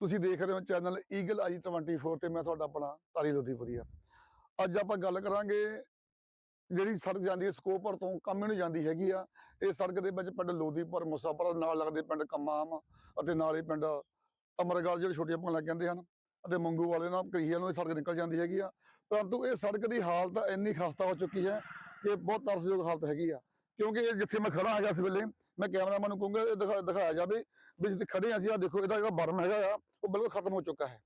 ਤੁਸੀਂ ਦੇਖ ਰਹੇ ਹੋ ਚੈਨਲ ਈਗਲ ਆਈ 24 ਤੇ ਮੈਂ ਤੁਹਾਡਾ ਆਪਣਾ ਤਾਰੀ ਲੋਧੀਪੁਰੀਆ ਅੱਜ ਆਪਾਂ ਗੱਲ ਕਰਾਂਗੇ ਜਿਹੜੀ ਸੜਕ ਜਾਂਦੀ ਹੈ ਸਕੋਪਰ ਤੋਂ ਕੰਮ ਨੂੰ ਜਾਂਦੀ ਹੈਗੀ ਆ। ਇਹ ਸੜਕ ਦੇ ਵਿੱਚ ਪਿੰਡ ਲੋਧੀਪੁਰ ਮੁਸਾਫਰ ਨਾਲ ਲੱਗਦੇ ਪਿੰਡ ਕਮਾਮ ਅਤੇ ਨਾਲ ਹੀ ਪਿੰਡ ਅਮਰਗੜ ਜਿਹੜੇ ਛੋਟੀਆਂ ਭਾਣਾ ਕਹਿੰਦੇ ਹਨ ਅਤੇ ਮੰਗੂ ਵਾਲੇ ਨਾਲ ਕਹੀਆਂ ਨੂੰ ਇਹ ਸੜਕ ਨਿਕਲ ਜਾਂਦੀ ਹੈਗੀ ਆ। ਪਰੰਤੂ ਇਹ ਸੜਕ ਦੀ ਹਾਲਤ ਇੰਨੀ ਖਸਤਾ ਹੋ ਚੁੱਕੀ ਹੈ ਕਿ ਬਹੁਤ ਤਰਸਯੋਗ ਹਾਲਤ ਹੈਗੀ ਆ। ਕਿਉਂਕਿ ਇਹ ਜਿੱਥੇ ਮੈਂ ਖੜਾ ਹੈਗਾ ਇਸ ਵੇਲੇ ਮੈਂ ਕੈਮਰਾਮੈਨ ਨੂੰ ਕਹੂੰਗਾ, ਇਹ ਦਿਖਾ- ਦਿਖਾਇਆ ਜਾਵੇ ਵੀ ਜਿੱਥੇ ਖੜੇ ਹਾਂ ਅਸੀਂ ਆ ਦੇਖੋ ਇਹਦਾ ਜਿਹੜਾ ਬਰਮ ਹੈਗਾ ਆ, ਉਹ ਬਿਲਕੁਲ ਖਤਮ ਹੋ ਚੁੱਕਾ ਹੈ।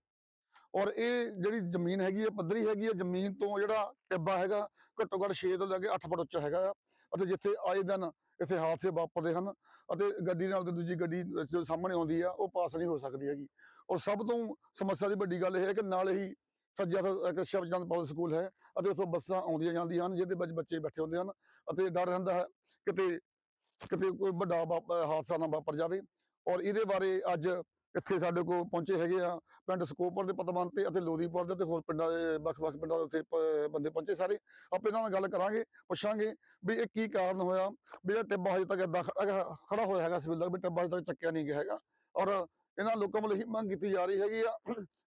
ਔਰ ਇਹ ਜਿਹੜੀ ਜ਼ਮੀਨ ਹੈਗੀ ਹੈ ਪੱਧਰੀ ਹੈਗੀ ਹੈ ਜ਼ਮੀਨ ਤੋਂ ਜਿਹੜਾ ਟਿੱਬਾ ਹੈਗਾ, ਘੱਟੋ ਘੱਟ 6 ਤੋਂ ਲੈ ਕੇ 8 ਫੁੱਟ ਉੱਚਾ ਹੈਗਾ ਆ, ਅਤੇ ਜਿੱਥੇ ਆਏ ਦਿਨ ਇੱਥੇ ਹਾਦਸੇ ਵਾਪਰਦੇ ਹਨ, ਅਤੇ ਗੱਡੀ ਨਾਲ ਤੇ ਦੂਜੀ ਗੱਡੀ ਜੋ ਸਾਹਮਣੇ ਆਉਂਦੀ ਆ, ਉਹ ਪਾਸ ਨਹੀਂ ਹੋ ਸਕਦੀ ਹੈਗੀ। ਔਰ ਸਭ ਤੋਂ ਸਮੱਸਿਆ ਦੀ ਵੱਡੀ ਗੱਲ ਇਹ ਹੈ ਕਿ ਨਾਲ ਹੀ ਸੱਜਾ ਤੋਂ ਇੱਕ ਸ਼ਬਜੰਦ ਪਬਲਿਕ ਸਕੂਲ ਹੈ, ਅਤੇ ਉੱਥੋਂ ਬੱਸਾਂ ਆਉਂਦੀਆਂ ਜਾਂਦੀਆਂ ਹਨ, ਜਿਹਦੇ ਵਿੱਚ ਬੱਚੇ ਬੈਠੇ ਹੁੰਦੇ ਹਨ, ਅਤੇ ਡਰ ਰਹਿੰਦਾ ਹੈ ਕਿਤੇ ਕਿਤੇ ਕੋਈ ਵੱਡਾ ਵਾਪ- ਹਾਦਸਾ ਨਾ ਵਾਪਰ ਜਾਵੇ। ਔਰ ਇਹਦੇ ਬਾਰੇ ਅੱਜ ਇੱਥੇ ਸਾਡੇ ਕੋਲ ਪਹੁੰਚੇ ਹੈਗੇ ਆ ਪਿੰਡ ਸਕੋਪਰ ਦੇ ਪਤਵੰਤੇ ਅਤੇ ਲੋਧੀਪੁਰ ਦੇ ਤੇ ਹੋਰ ਪਿੰਡਾਂ ਦੇ ਵੱਖ-ਵੱਖ ਪਿੰਡਾਂ ਦੇ ਉੱਥੇ ਬੰਦੇ ਪਹੁੰਚੇ ਸਾਰੇ। ਆਪਾਂ ਇਹਨਾਂ ਨਾਲ ਗੱਲ ਕਰਾਂਗੇ, ਪੁੱਛਾਂਗੇ ਵੀ ਇਹ ਕੀ ਕਾਰਨ ਹੋਇਆ, ਵੀ ਇਹ ਟਿੱਬਾ ਹਜੇ ਤੱਕ ਏਦਾਂ ਖ- ਖੜਾ ਹੋਇਆ ਹੈਗਾ ਸਿਵਲ ਦਾ ਵੀ ਟਿੱਬਾ ਹਜੇ ਤੱਕ ਚੱਕਿਆ ਨਹੀਂ ਗਿਆ ਹੈਗਾ। ਔਰ ਇਹਨਾਂ ਲੋਕਾਂ ਵੱਲੋਂ ਇਹੀ ਮੰਗ ਕੀਤੀ ਜਾ ਰਹੀ ਹੈਗੀ ਆ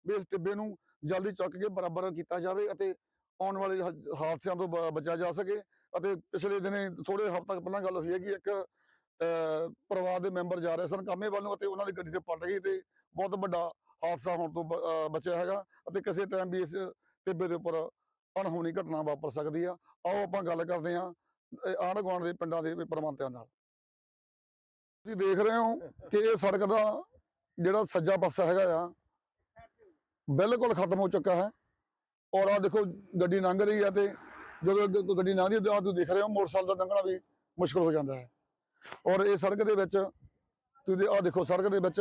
ਵੀ ਇਸ ਟਿੱਬੇ ਨੂੰ ਜਲਦੀ ਚੁੱਕ ਕੇ ਬਰਾਬਰ ਕੀਤਾ ਜਾਵੇ ਅਤੇ ਆਉਣ ਵਾਲੇ ਹਾਦਸਿਆਂ ਤੋਂ ਬ- ਬਚਿਆ ਜਾ ਸਕੇ। ਅਤੇ ਪਿਛਲੇ ਦਿਨੇ ਥੋੜੇ ਹਫ਼ਤਾ ਪਹਿਲਾਂ ਗੱਲ ਹੋਈ ਹੈ ਕਿ ਇੱਕ, ਅਹ, ਪਰਿਵਾਰ ਦੇ ਮੈਂਬਰ ਜਾ ਰਹੇ ਸਨ ਕਾਮੇ ਵੱਲ ਨੂੰ ਅਤੇ ਉਹਨਾਂ ਦੀ ਗੱਡੀ ਤੇ ਪਲਟ ਗਈ ਤੇ ਬਹੁਤ ਵੱਡਾ ਹਾਦਸਾ ਹੋਣ ਤੋਂ ਬਚਿਆ ਹੈਗਾ ਅਤੇ ਕਿਸੇ ਟਾਈਮ ਵੀ ਇਸ ਟਿੱਬੇ ਦੇ ਉੱਪਰ ਅਣਹੋਣੀ ਘਟਨਾ ਵਾਪਰ ਸਕਦੀ ਆ। ਆਓ ਆਪਾਂ ਗੱਲ ਕਰਦੇ ਹਾਂ ਆਂਢ ਗੁਆਂਢ ਦੇ ਪਿੰਡਾਂ ਦੇ ਪਰਮੰਤਿਆਂ ਨਾਲ। ਤੁਸੀਂ ਦੇਖ ਰਹੇ ਹੋ ਕਿ ਇਹ ਸੜਕ ਦਾ ਜਿਹੜਾ ਸੱਜਾ ਪਾਸਾ ਹੈਗਾ ਆ, ਬਿਲਕੁਲ ਖਤਮ ਹੋ ਚੁੱਕਾ ਹੈ। ਔਰ ਆ ਦੇਖੋ, ਗੱਡੀ ਲੰਘ ਰਹੀ ਹੈ ਤੇ ਜਦੋਂ ਅੱਗੇ ਕੋਈ ਗੱਡੀ ਲੰਘਦੀ ਹੈ ਤਾਂ ਤੁਸੀਂ ਦੇਖ ਰਹੇ ਹੋ ਮੋਟਰਸਾਈਕਲ ਦਾ ਲੰਘਣਾ ਵੀ ਮੁਸ਼ਕਲ ਹੋ ਜਾਂਦਾ ਹੈ। ਔਰ ਇਹ ਸੜਕ ਦੇ ਵਿੱਚ ਤੁਸੀਂ ਆ ਦੇਖੋ ਸੜਕ ਦੇ ਵਿੱਚ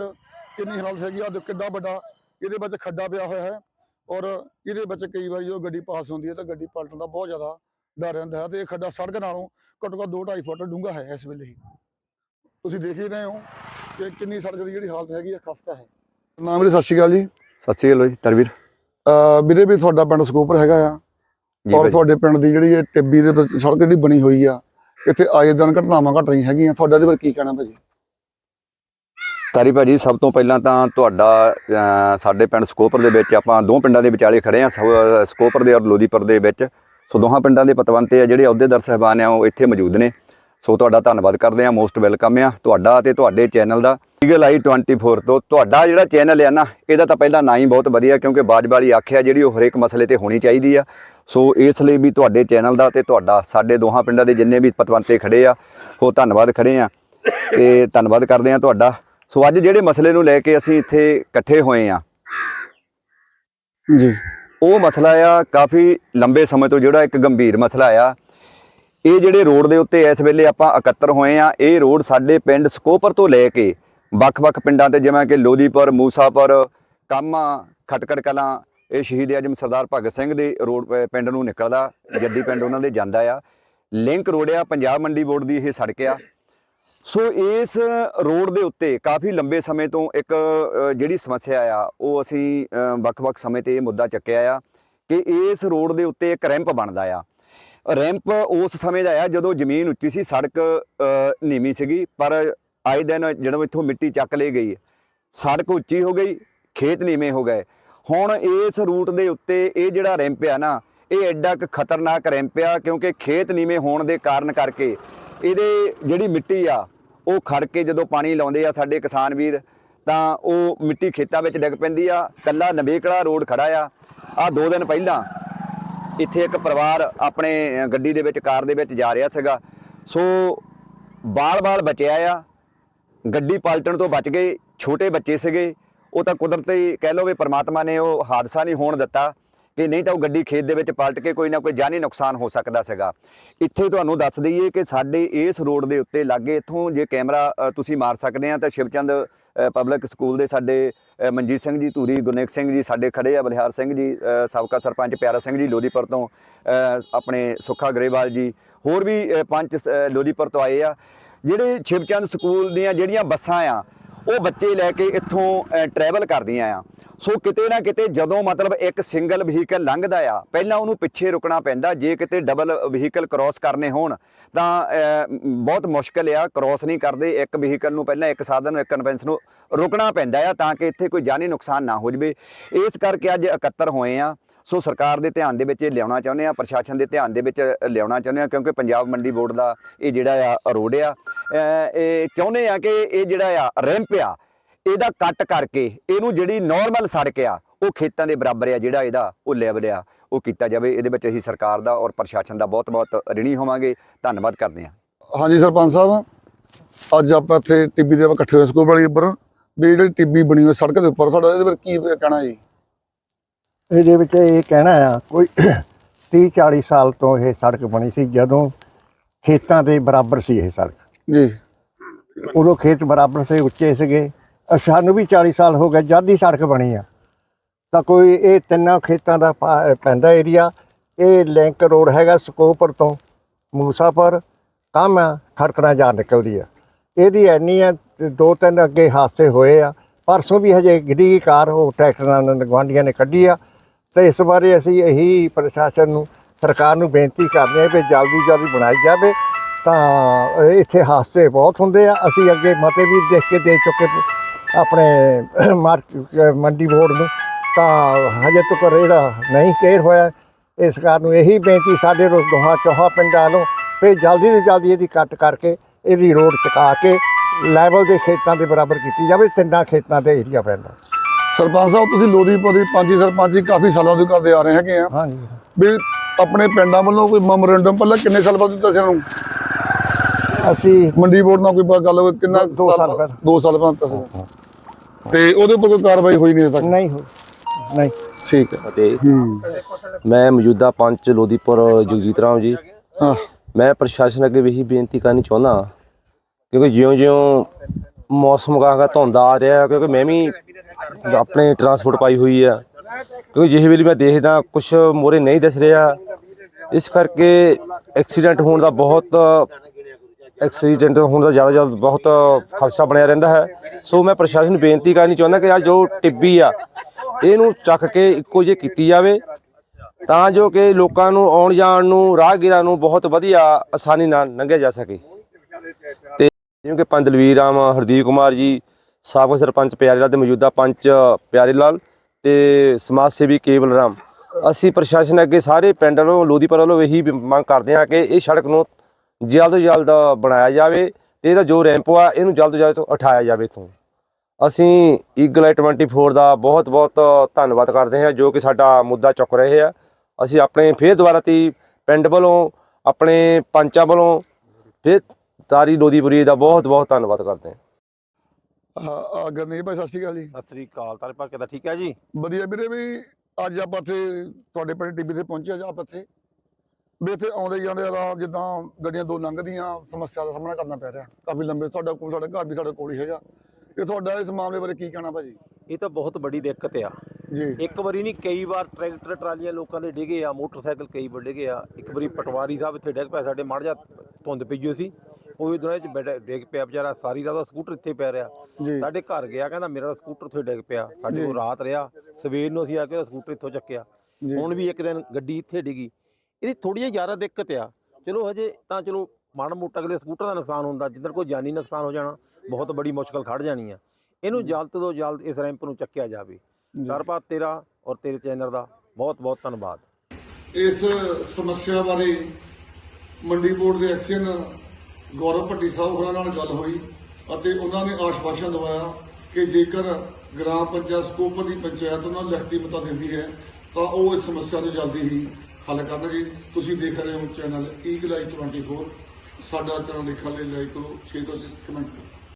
ਕਿੰਨੀ ਹਾਲਤ ਹੈਗੀ ਆ ਦੇਖੋ ਕਿੱਡਾ ਵੱਡਾ ਇਹਦੇ ਵਿੱਚ ਖੱਡਾ ਪਿਆ ਹੋਇਆ ਹੈ। ਔਰ ਇਹਦੇ ਵਿੱਚ ਕਈ ਵਾਰੀ ਜਦੋਂ ਗੱਡੀ ਪਾਸ ਹੁੰਦੀ ਹੈ ਤਾਂ ਗੱਡੀ ਪਲਟਣ ਦਾ ਬਹੁਤ ਜ਼ਿਆਦਾ ਡਰ ਰਹਿੰਦਾ ਹੈ ਤੇ ਇਹ ਖੱਡਾ ਸੜਕ ਨਾਲੋਂ ਘੱਟੋ ਘੱਟ 2.5 ਫੁੱਟ ਡੂੰਘਾ ਹੈ ਇਸ ਵੇਲੇ ਹੀ। ਤੁਸੀਂ ਦੇਖ ਹੀ ਰਹੇ ਹੋ ਕਿ ਕਿੰਨੀ ਸੜਕ ਦੀ ਜਿਹੜੀ ਹਾਲਤ ਹੈਗੀ ਆ ਖਸਤਾ ਹੈ। ਨਾਮ ਵੀਰੇ ਸਤਿ ਸ਼੍ਰੀ ਅਕਾਲ ਜੀ। ਸਤਿ ਸ਼੍ਰੀ ਅਕਾਲ ਜੀ ਤਰਵੀਰ। ਵੀਰੇ ਵੀ ਤੁਹਾਡਾ ਪਿੰਡ ਸਕੂਪਰ ਹੈਗਾ ਆ। ਔਰ। ਤੁਹਾਡੇ ਪਿੰਡ ਦੀ ਜਿਹੜੀ ਇਹ ਟਿੱਬੀ ਦੇ ਵਿੱਚ ਸੜਕ ਜਿਹੜੀ ਬਣੀ ਹੋਈ ਆ ਇੱਥੇ ਆਏ ਦਿਨ ਘਟਨਾਵਾਂ ਘਟ ਰਹੀਆਂ ਹੈਗੀਆਂ। ਤੁਹਾਡਾ ਇਹਦੇ ਬਾਰੇ ਕੀ ਕਹਿਣਾ ਭਾਜੀ? ਤਾਰੀ ਭਾਜੀ ਸਭ ਤੋਂ ਪਹਿਲਾਂ ਤਾਂ ਤੁਹਾਡਾ ਸਾਡੇ ਪਿੰਡ ਸਕੋਪਰ ਦੇ ਵਿੱਚ ਆਪਾਂ ਦੋ ਪਿੰਡਾਂ ਦੇ ਵਿਚਾਲੇ ਖੜੇ ਆ ਸਕੋਪਰ ਦੇ ਔਰ ਲੋਧੀਪੁਰ ਦੇ ਵਿੱਚ। ਸੋ ਦੋਹਾਂ ਪਿੰਡਾਂ ਦੇ ਪਤਵੰਤੇ ਆ ਜਿਹੜੇ ਅਹੁਦੇਦਾਰ ਸਹਿਬਾਨ ਆ ਉਹ ਇੱਥੇ ਮੌਜੂਦ ਨੇ। ਸੋ ਤੁਹਾਡਾ ਧੰਨਵਾਦ ਕਰਦੇ ਆ ਮੋਸਟ ਵੈਲਕਮ ਆ ਤੁਹਾਡਾ ਤੇ ਤੁਹਾਡੇ ਚੈਨਲ ਦਾ। ਈਗਲ ਆਈ 24 ਤੋਂ ਤੁਹਾਡਾ ਜਿਹੜਾ ਚੈਨਲ ਆ ਨਾ ਇਹਦਾ ਤਾਂ ਪਹਿਲਾਂ ਨਾਂ ਹੀ ਬਹੁਤ ਵਧੀਆ ਕਿਉਂਕਿ ਬਾਜ ਵਾਲੀ ਆਖਿਆ ਜਿਹੜੀ ਉਹ ਹਰੇਕ ਮਸਲੇ ਤੇ ਹੋਣੀ ਚਾਹੀਦੀ ਆ। ਸੋ ਇਸ ਲਈ ਵੀ ਤੁਹਾਡੇ ਚੈਨਲ ਦਾ ਤੇ ਤੁਹਾਡਾ ਸਾਡੇ ਦੋਹਾਂ ਪਿੰਡਾਂ ਦੇ ਜਿੰਨੇ ਵੀ ਪਤਵੰਤੇ ਖੜੇ ਆ ਉਹ ਧੰਨਵਾਦ ਖੜੇ ਆ ਤੇ ਧੰਨਵਾਦ ਕਰਦੇ ਆ ਤੁਹਾਡਾ। ਸੋ ਅੱਜ ਜਿਹੜੇ ਮਸਲੇ ਨੂੰ ਲੈ ਕੇ ਅਸੀਂ ਇੱਥੇ ਇਕੱਠੇ ਹੋਏ ਆ ਜੀ। ਉਹ ਮਸਲਾ ਆ ਕਾਫੀ ਲੰਬੇ ਸਮੇਂ ਤੋਂ ਜਿਹੜਾ ਇੱਕ ਗੰਭੀਰ ਮਸਲਾ ਆ। ਇਹ ਜਿਹੜੇ ਰੋਡ ਦੇ ਉੱਤੇ ਇਸ ਵੇਲੇ ਆਪਾਂ ਇਕੱਤਰ ਹੋਏ ਆ ਇਹ ਰੋਡ ਸਾਡੇ ਪਿੰਡ ਸਕੋਪਰ ਤੋਂ ਲੈ ਕੇ ਵੱਖ-ਵੱਖ ਪਿੰਡਾਂ ਤੇ ਜਿਵੇਂ ਕਿ ਲੋਧੀਪੁਰ ਮੂਸਾਪੁਰ ਕਾਮਾ ਖਟਕੜ ਕਲਾਂ ਇਹ ਸ਼ਹੀਦ ਅਜ਼ਮ ਸਰਦਾਰ ਭਗਤ ਸਿੰਘ ਦੇ ਰੋਡ ਪ- ਪਿੰਡ ਨੂੰ ਨਿਕਲਦਾ, ਜੱਦੀ ਪਿੰਡ ਉਹਨਾਂ ਦੇ ਜਾਂਦਾ ਆ। ਲਿੰਕ ਰੋਡ ਆ, ਪੰਜਾਬ ਮੰਡੀ ਬੋਰਡ ਦੀ ਇਹ ਸੜਕ ਆ। ਸੋ ਇਸ ਰੋਡ ਦੇ ਉੱਤੇ ਕਾਫੀ ਲੰਬੇ ਸਮੇਂ ਤੋਂ ਇੱਕ ਜਿਹੜੀ ਸਮੱਸਿਆ ਆ, ਉਹ ਅਸੀਂ ਵੱਖ-ਵੱਖ ਸਮੇਂ ਤੇ ਇਹ ਮੁੱਦਾ ਚੱਕਿਆ ਆ ਕਿ ਇਸ ਰੋਡ ਦੇ ਉੱਤੇ ਇੱਕ ਰੈਂਪ ਬਣਦਾ ਆ। ਰੈਂਪ ਉਸ ਸਮੇਂ ਦਾ ਆ ਜਦੋਂ ਜ਼ਮੀਨ ਉੱਚੀ ਸੀ, ਸੜਕ ਨੀਵੀਂ ਸੀਗੀ, ਪਰ ਆਏ ਦਿਨ ਜਦੋਂ ਇੱਥੋਂ ਮਿੱਟੀ ਚੱਕ ਲਈ ਗਈ, ਸੜਕ ਉੱਚੀ ਹੋ ਗਈ, ਖੇਤ ਨੀਵੇਂ ਹੋ ਗਏ। ਹੁਣ ਇਸ ਰੂਟ ਦੇ ਉੱਤੇ ਇਹ ਜਿਹੜਾ ਰੈਂਪ ਆ ਨਾ, ਇਹ ਐਡਾ ਕੁ ਖਤਰਨਾਕ ਰੈਂਪ ਆ, ਕਿਉਂਕਿ ਖੇਤ ਨੀਵੇਂ ਹੋਣ ਦੇ ਕਾਰਨ ਕਰਕੇ ਇਹਦੇ ਜਿਹੜੀ ਮਿੱਟੀ ਆ, ਉਹ ਖੜ ਕੇ ਜਦੋਂ ਪਾਣੀ ਲਾਉਂਦੇ ਆ ਸਾਡੇ ਕਿਸਾਨ ਵੀਰ, ਤਾਂ ਉਹ ਮਿੱਟੀ ਖੇਤਾਂ ਵਿੱਚ ਡਿੱਗ ਪੈਂਦੀ ਆ। ਕੱਲਾ ਨਵੇਕੜਾ ਰੋਡ ਖੜਾ ਆ। ਆ ਦੋ ਦਿਨ ਪਹਿਲਾਂ ਇੱਥੇ ਇੱਕ ਪਰਿਵਾਰ ਆਪਣੇ ਗੱਡੀ ਦੇ ਵਿੱਚ, ਕਾਰ ਦੇ ਵਿੱਚ ਜਾ ਰਿਹਾ ਸੀਗਾ। ਸੋ ਬਾਲ-ਬਾਲ ਬਚਿਆ ਆ। ਗੱਡੀ ਪਲਟਣ ਤੋਂ ਬਚ ਗਏ, ਛੋਟੇ ਬੱਚੇ ਸੀਗੇ। ਉਹ ਤਾਂ ਕੁਦਰਤੀ ਕਹਿ ਲਓ ਵੀ ਪਰਮਾਤਮਾ ਨੇ ਉਹ ਹਾਦਸਾ ਨਹੀਂ ਹੋਣ ਦਿੱਤਾ ਕਿ ਨਹੀਂ ਤਾਂ ਉਹ ਗੱਡੀ ਖੇਤ ਦੇ ਵਿੱਚ ਪਲਟ ਕੇ ਕੋਈ ਨਾ ਕੋਈ ਜਾਨੀ ਨੁਕਸਾਨ ਹੋ ਸਕਦਾ ਸੀਗਾ। ਇੱਥੇ ਤੁਹਾਨੂੰ ਦੱਸ ਦਈਏ ਕਿ ਸਾਡੇ ਇਸ ਰੋਡ ਦੇ ਉੱਤੇ ਲਾਗੇ ਇੱਥੋਂ ਜੇ ਕੈਮਰਾ ਤੁਸੀਂ ਮਾਰ ਸਕਦੇ ਆ ਤਾਂ ਸ਼ਿਵਚੰਦ ਪਬਲਿਕ ਸਕੂਲ ਦੇ ਸਾਡੇ ਮਨਜੀਤ ਸਿੰਘ ਜੀ ਧੂਰੀ ਗੁਰਨੇਕ ਸਿੰਘ ਜੀ ਸਾਡੇ ਖੜੇ ਆ ਬਲਿਹਾਰ ਸਿੰਘ ਜੀ ਸਾਬਕਾ ਸਰਪੰਚ ਪਿਆਰਾ ਸਿੰਘ ਜੀ ਲੋਧੀਪੁਰ ਤੋਂ ਆਪਣੇ ਸੁੱਖਾ ਗਰੇਵਾਲ ਜੀ ਹੋਰ ਵੀ ਪੰਚ ਅ, ਲੋਧੀਪੁਰ ਤੋਂ ਆਏ ਆ। ਜਿਹੜੇ ਸ਼ਿਵਚੰਦ ਸਕੂਲ ਦੀਆਂ ਜਿਹੜੀਆਂ ਬੱਸਾਂ ਆ ਉਹ ਬੱਚੇ ਲੈ ਕੇ ਇੱਥੋਂ ਟਰੈਵਲ ਕਰਦੀਆਂ ਆ। ਸੋ ਕਿਤੇ ਨਾ ਕਿਤੇ ਜਦੋਂ ਮਤਲਬ ਇੱਕ ਸਿੰਗਲ ਵਹੀਕਲ ਲੰਘਦਾ ਆ, ਪਹਿਲਾਂ ਉਹਨੂੰ ਪਿੱਛੇ ਰੁਕਣਾ ਪੈਂਦਾ, ਜੇ ਕਿਤੇ ਡਬਲ ਵਹੀਕਲ ਕ੍ਰਾਸ ਕਰਨੇ ਹੋਣ, ਤਾਂ ਬਹੁਤ ਮੁਸ਼ਕਲ ਆ ਕ੍ਰਾਸ ਨਹੀਂ ਕਰਦੇ, ਇੱਕ ਵਹੀਕਲ ਨੂੰ ਪਹਿਲਾਂ ਇੱਕ ਸਾਧਨ ਨੂੰ ਇੱਕ ਕਨਵੈਂਸ ਨੂੰ ਰੁਕਣਾ ਪੈਂਦਾ ਆ, ਤਾਂ ਕਿ ਇੱਥੇ ਕੋਈ ਜਾਨੀ ਨੁਕਸਾਨ ਨਾ ਹੋ ਜਵੇ। ਇਸ ਕਰਕੇ ਅੱਜ ਇਕੱਤਰ ਹੋਏ ਆ। ਸੋ ਸਰਕਾਰ ਦੇ ਧਿਆਨ ਦੇ ਵਿੱਚ ਇਹ ਲਿਆਉਣਾ ਚਾਹੁੰਦੇ ਆ, ਪ੍ਰਸ਼ਾਸਨ ਦੇ ਧਿਆਨ ਦੇ ਵਿੱਚ ਲਿਆਉਣਾ ਚਾਹੁੰਦੇ ਆ, ਕਿਉਂਕਿ ਪੰਜਾਬ ਮੰਡੀ ਬੋਰਡ ਦਾ ਇਹ ਜਿਹੜਾ ਆ, ਰੋਡ ਆ ਇਹ ਚਾਹੁੰਦੇ ਆ ਕਿ ਇਹ ਜਿਹੜਾ ਆ ਰੈਂਪ ਆ ਇਹਦਾ ਕੱਟ ਕਰਕੇ ਇਹਨੂੰ ਜਿਹੜੀ ਨਾਰਮਲ ਸੜਕ ਆ ਉਹ ਖੇਤਾਂ ਦੇ ਬਰਾਬਰ ਆ ਜਿਹੜਾ ਇਹਦਾ ਉਹ ਲੈਵਲ ਆ ਉਹ ਕੀਤਾ ਜਾਵੇ। ਇਹਦੇ ਵਿੱਚ ਅਸੀਂ ਸਰਕਾਰ ਦਾ ਔਰ ਪ੍ਰਸ਼ਾਸਨ ਦਾ ਬਹੁਤ-ਬਹੁਤ ਰਿਣੀ ਹੋਵਾਂਗੇ। ਧੰਨਵਾਦ ਕਰਦੇ ਹਾਂ। ਹਾਂਜੀ ਸਰਪੰਚ ਸਾਹਿਬ ਅੱਜ ਆਪਾਂ ਇੱਥੇ ਟਿੱਬੀ ਦੇ ਇਕੱਠੇ ਹੋਏ ਸਕੂਲ ਵਾਲੀ ਉੱਪਰ। ਵੀ ਜਿਹੜੀ ਟਿੱਬੀ ਬਣੀ ਹੋਈ ਸੜਕ ਦੇ ਉੱਪਰ ਤੁਹਾਡਾ ਇਹਦੇ ਬਾਰੇ ਕੀ ਕਹਿਣਾ ਜੀ? ਇਹਦੇ ਵਿੱਚ ਇਹ ਕਹਿਣਾ ਆ ਕੋਈ 30 40 ਸਾਲ ਤੋਂ ਇਹ ਸੜਕ ਬਣੀ ਸੀ ਜਦੋਂ ਖੇਤਾਂ ਦੇ ਬਰਾਬਰ ਸੀ ਇਹ ਸੜਕ। ਜੀ। ਉਦੋਂ ਖੇਤ ਬਰਾਬਰ ਸੇ, ਉੱਚੇ ਸੀਗੇ। ਅ ਸਾਨੂੰ ਵੀ 40 ਸਾਲ ਹੋ ਗਏ, ਜਦ ਦੀ ਸੜਕ ਬਣੀ ਆ। ਤਾਂ ਕੋਈ ਇਹ ਤਿੰਨਾਂ ਖੇਤਾਂ ਦਾ ਪਾ- ਪੈਂਦਾ ਏਰੀਆ ਇਹ ਲਿੰਕ ਰੋਡ ਹੈਗਾ ਸਕੋਪਰ ਤੋਂ, ਮੂਸਾਪੁਰ, ਕੰਮ ਖੜਕਣਾ ਜਾ ਨਿਕਲਦੀ ਆ। ਇਹਦੀ ਐਨੀ ਆ, ਦੋ ਤਿੰਨ ਅੱਗੇ ਹਾਦਸੇ ਹੋਏ ਆ। ਪਰਸੋਂ ਵੀ ਹਜੇ ਗਿੱਡੀ ਕਾਰ, ਉਹ ਟਰੈਕਟਰਾਂ ਨਾਲ ਗਵਾਂਡੀਆਂ ਨੇ ਕੱਢੀ ਆ। ਤੇ ਇਸ ਬਾਰੇ ਅਸੀਂ ਇਹੀ ਪ੍ਰਸ਼ਾਸਨ ਨੂੰ, ਸਰਕਾਰ ਨੂੰ ਬੇਨਤੀ ਕਰਦੇ ਹਾਂ ਵੀ ਜਲਦੀ ਜਲਦੀ ਬਣਾਈ ਜਾਵੇ। ਤਾਂ ਇੱਥੇ ਹਾਦਸੇ ਬਹੁਤ ਹੁੰਦੇ ਆ। ਅਸੀਂ ਅੱਗੇ ਮਤੇ ਵੀ ਦੇਖ ਕੇ ਦੇ ਚੁੱਕੇ ਆਪਣੇ ਮਾਰਕ ਮੰਡੀ ਬੋਰਡ ਨੂੰ। ਤਾਂ ਹਜੇ ਤੱਕ ਇਹਦਾ ਨਹੀਂ ਕੇਅਰ ਹੋਇਆ। ਇਸ ਕਾਰਨ ਇਹੀ ਬੇਨਤੀ ਸਾਡੇ ਰੋ ਦੋਹਾਂ ਚੌਹਾਂ ਪਿੰਡਾਂ ਨੂੰ ਵੀ ਜਲਦੀ ਤੋਂ ਜਲਦੀ ਇਹਦੀ ਕੱਟ ਕਰਕੇ ਇਹਦੀ ਰੋਡ ਚੁਕਾ ਕੇ ਲੈਵਲ ਦੇ ਖੇਤਾਂ ਦੇ ਬਰਾਬਰ ਕੀਤੀ ਜਾਵੇ ਤਿੰਨਾਂ ਖੇਤਾਂ ਦੇ ਏਰੀਆ ਪੈਂਦਾ ਸਰਪੰਚ ਸਾਹਿਬ ਤੁਸੀਂ ਲੋਦੀਪੁਰ ਦੀ ਪੰਜੀ ਸਰਪੰਚੀ ਕਾਫੀ ਸਾਲਾਂ ਤੋਂ ਕਰਦੇ ਆ ਰਹੇ ਹੈਗੇ ਆ। ਹਾਂਜੀ। ਵੀ ਆਪਣੇ ਪਿੰਡਾਂ ਵੱਲੋਂ ਕੋਈ ਮੈਮੋਰੈਂਡਮ ਪਹਿਲਾਂ ਕਿੰਨੇ ਸਾਲ ਬਾਅਦ ਦਿੱਤਾ ਸੀ ਇਹਨਾਂ ਨੂੰ? ਅਸੀਂ ਮੰਡੀ ਬੋਰਡ ਨਾਲ ਕੋਈ ਗੱਲ ਹੋਈ, ਕਿੰਨਾ ਦੋ- ਸਾਲ ਪਹਿਲਾਂ। 2 ਸਾਲ ਬਾਅਦ ਦਿੱਤਾ ਸੀ ਤੇ ਉਹਦੇ ਉੱਪਰ ਕੋਈ ਕਾਰਵਾਈ ਹੋਈ ਨਹੀਂ ਅਜੇ ਤੱਕ? ਨਹੀਂ ਹੋ ਨਹੀਂ। ਠੀਕ ਹੈ। ਅਤੇ ਹੂੰ। ਮੈਂ ਮੌਜੂਦਾ ਪੰਚ ਲੋਦੀਪੁਰ ਜਗਜੀਤ ਰਾਮ ਜੀ। ਹਾਂ। ਮੈਂ ਪ੍ਰਸ਼ਾਸਨ ਅੱਗੇ ਵੀ ਇਹੀ ਬੇਨਤੀ ਕਰਨੀ ਚਾਹੁੰਦਾ ਕਿਉਂਕਿ ਜਿਉਂ-ਜਿਉਂ ਮੌਸਮ ਕਾਗਾ ਧੁੰਦ ਆ ਰਿਹਾ ਕਿਉਂਕਿ ਮੈਂ ਵੀ ਆਪਣੇ ਟਰਾਂਸਪੋਰਟ ਪਾਈ ਹੋਈ ਆ। ਕਿਉਂਕਿ ਜਿਹੇ ਵੇਲੇ ਮੈਂ ਦੇਖਦਾ ਕੁਝ ਮੋਰੇ ਨਹੀਂ ਦਿਸ ਰਿਹਾ। ਇਸ ਕਰਕੇ ਐਕਸੀਡੈਂਟ ਹੋਣ ਦਾ ਬਹੁਤ ਐਕਸੀਡੈਂਟ ਹੋਣ ਦਾ ਜ਼ਿਆਦਾ ਜ਼ਿਆਦਾ ਬਹੁਤ ਖਦਸ਼ਾ ਬਣਿਆ ਰਹਿੰਦਾ ਹੈ। ਸੋ ਮੈਂ ਪ੍ਰਸ਼ਾਸਨ ਨੂੰ ਬੇਨਤੀ ਕਰਨੀ ਚਾਹੁੰਦਾ ਕਿ ਆ ਜੋ ਟਿੱਬੀ ਆ, ਇਹਨੂੰ ਚੱਕ ਕੇ ਇੱਕੋ ਜਿਹੀ ਕੀਤੀ ਜਾਵੇ ਤਾਂ ਜੋ ਕਿ ਲੋਕਾਂ ਨੂੰ ਆਉਣ ਜਾਣ ਨੂੰ, ਰਾਹਗੀਰਾਂ ਨੂੰ ਬਹੁਤ ਵਧੀਆ ਆਸਾਨੀ ਨਾਲ ਲੰਘਿਆ ਜਾ ਸਕੇ। ਤੇ ਜਿਵੇਂ ਕਿ ਪੰਜ ਦਲਵੀਰ ਰਾਮ, ਹਰਦੀਪ ਕੁਮਾਰ ਜੀ, ਸਾਬਕਾ ਸਰਪੰਚ ਪਿਆਰੇ ਲਾਲ ਤੇ ਮੌਜੂਦਾ ਪੰਚ ਪਿਆਰੇ ਲਾਲ ਤੇ ਸਮਾਜ ਸੇਵੀ ਕੇਵਲ ਰਾਮ। ਅਸੀਂ ਪ੍ਰਸ਼ਾਸਨ ਅੱਗੇ ਸਾਰੇ ਪਿੰਡ ਵੱਲੋਂ ਲੋਧੀਪੁਰ ਵੱਲੋਂ ਇਹੀ ਮੰਗ ਕਰਦੇ ਹਾਂ ਕਿ ਇਹ ਸੜਕ ਨੂੰ ਜਲਦ ਤੋਂ ਜਲਦ ਬਣਾਇਆ ਜਾਵੇ ਤੇ ਇਹਦਾ ਜੋ ਰੈਂਪ ਆ ਇਹਨੂੰ ਜਲਦ ਤੋਂ ਜਲਦ ਉਠਾਇਆ ਜਾਵੇ ਇੱਥੋਂ। ਅਸੀਂ ਈਗਲ ਆਈ 24 ਦਾ ਬਹੁਤ ਬਹੁਤ ਧੰਨਵਾਦ ਕਰਦੇ ਹਾਂ ਜੋ ਕਿ ਸਾਡਾ ਮੁੱਦਾ ਚੁੱਕ ਰਹੇ ਆ। ਅਸੀਂ ਆਪਣੇ ਫੇਰ ਦੁਬਾਰਾ ਤੀ ਪਿੰਡ ਵੱਲੋਂ ਆਪਣੇ ਪੰਚਾਂ ਵੱਲੋਂ ਫੇਰ ਤਾਰੀ ਲੋਦੀਪੁਰੀ ਦਾ ਬਹੁਤ ਬਹੁਤ ਧੰਨਵਾਦ ਕਰਦੇ ਹਾਂ। ਆ ਗਰਨੀਤ ਭਾਈ ਸਤਿ ਸ਼੍ਰੀ ਅਕਾਲ ਜੀ। ਸਤਿ ਸ੍ਰੀ ਅਕਾਲ ਤਾਰੇ ਭਾ ਕਿਦਾ? ਠੀਕ ਹੈ ਜੀ? ਵਧੀਆ ਵੀਰੇ ਵੀ ਅੱਜ ਆਪਾਂ ਇੱਥੇ ਤੁਹਾਡੇ ਪਿੰਡ ਟਿੱਬੀ ਤੇ ਪਹੁੰਚੇ ਅੱਜ ਆਪਾਂ ਇੱਥੇ। ਵੀ ਇੱਥੇ ਆਉਂਦੇ ਜਾਂਦੇ ਰਾਹ ਜਿੱਦਾਂ ਗੱਡੀਆਂ ਦੋ ਲੰਘਦੀਆਂ ਸਮੱਸਿਆ ਦਾ ਸਾਹਮਣਾ ਕਰਨਾ ਪੈ ਰਿਹਾ। ਕਾਫੀ ਲੰਬੇ ਤੁਹਾਡਾ ਕੋਲ ਤੁਹਾਡਾ ਘਰ ਵੀ ਤੁਹਾਡੇ ਕੋਲ ਹੀ ਹੈਗਾ। ਤੇ ਤੁਹਾਡਾ ਇਸ ਮਾਮਲੇ ਬਾਰੇ ਕੀ ਕਹਿਣਾ ਭਾਜੀ? ਇਹ ਤਾਂ ਬਹੁਤ ਵੱਡੀ ਦਿੱਕਤ ਆ। ਜੀ। ਇੱਕ ਵਾਰੀ ਨਹੀਂ ਕਈ ਵਾਰ ਟਰੈਕਟਰ ਟਰਾਲੀਆਂ ਲੋਕਾਂ ਦੇ ਡਿੱਗੇ ਆ ਮੋਟਰਸਾਈਕਲ ਕਈ ਵਾਰ ਡਿੱਗੇ ਆ। ਇੱਕ ਵਾਰੀ ਪਟਵਾਰੀ ਸਾਹਿਬ ਇੱਥੇ ਡਿੱਗ ਪਿਆ ਸਾਡੇ ਮੜ ਜਾ ਧੁੰਦ ਪਈ ਹੋਈ ਸੀ। ਉਹ ਇਧਰ ਚ ਬੈਠਾ- ਡਿੱਗ ਪਿਆ ਵਿਚਾਰਾ ਸਾਰੀ ਰਾਤ ਉਹਦਾ ਸਕੂਟਰ ਇੱਥੇ ਪੈ ਰਿਹਾ। ਸਾਡੇ ਘਰ ਗਿਆ ਕਹਿੰਦਾ ਮੇਰਾ ਸਕੂਟਰ ਉੱਥੇ ਡਿੱਗ ਪਿਆ। ਸਾਡੇ। ਕੋਲ ਰਾਤ ਰਿਹਾ ਸਵੇਰ ਨੂੰ ਅਸੀਂ ਆ ਕੇ ਉਹਦਾ ਸਕੂਟਰ ਇੱਥੋਂ ਚੱਕਿਆ। ਹੁਣ ਵੀ ਇੱਕ ਦਿਨ ਗੱਡੀ ਇੱਥੇ ਡਿੱਗੀ। ਇਹਦੀ ਥੋੜੀ ਜਿਹੀ ਜ਼ਿਆਦਾ ਦਿੱਕਤ ਆ। ਚਲੋ ਹਜੇ ਤਾਂ ਚਲੋ ਮਾੜਾ ਮੋਟਾ ਅਗਲੇ ਸਕੂਟਰ ਦਾ ਨੁਕਸਾਨ ਹੁੰਦਾ ਜਿੱਦਣ ਕੋਈ ਜਾਨੀ ਨੁਕਸਾਨ ਹੋ ਜਾਣਾ ਬਹੁਤ ਬੜੀ ਮੁਸ਼ਕਲ ਖੜ ਜਾਣੀ ਆ। ਇਹਨੂੰ ਜਲਦ ਤੋਂ ਜਲਦ ਇਸ ਰੈਂਪ ਨੂੰ ਚੱਕਿਆ ਜਾਵੇ। ਜੀ। ਸਰਪਾ ਤੇਰਾ ਔਰ ਤੇਰੇ ਚੈਨਲ ਦਾ। ਬਹੁਤ ਬਹੁਤ ਧੰਨਵਾਦ। ਇਸ ਸਮੱਸਿਆ ਬਾਰੇ ਮੰਡੀ ਬੋਰਡ ਦੇ ਐਕਸ਼ਨ ਗੌਰਵ ਭੱਟੀ ਸਾਹਿਬ ਹੋਰਾਂ ਨਾਲ ਗੱਲ ਹੋਈ ਅਤੇ ਉਹਨਾਂ ਨੇ ਆਸ਼ਵਾਸਨ ਦਵਾਇਆ ਕਿ ਜੇਕਰ ਗ੍ਰਾਮ ਪੰਚਾਇਤ ਸਕੋਪਰ ਦੀ ਪੰਚਾਇਤ ਉਹਨਾਂ ਨੂੰ ਲਿਖਤੀ ਮਤਾ ਦਿੰਦੀ ਹੈ ਤਾਂ ਉਹ ਇਸ ਸਮੱਸਿਆ ਨੂੰ ਜਲਦੀ ਹੀ ਹੱਲ ਕਰਨਗੇ ਤੁਸੀਂ ਦੇਖ ਰਹੇ ਹੋ ਚੈਨਲ ਈਗਲ ਆਈ 24 ਸਾਡਾ ਚੈਨਲ ਦੇਖਣ ਲਈ ਲਾਈਕ ਕਰੋ ਸ਼ੇਅਰ ਕਰੋ ਕਮੈਂਟ ਕਰੋ।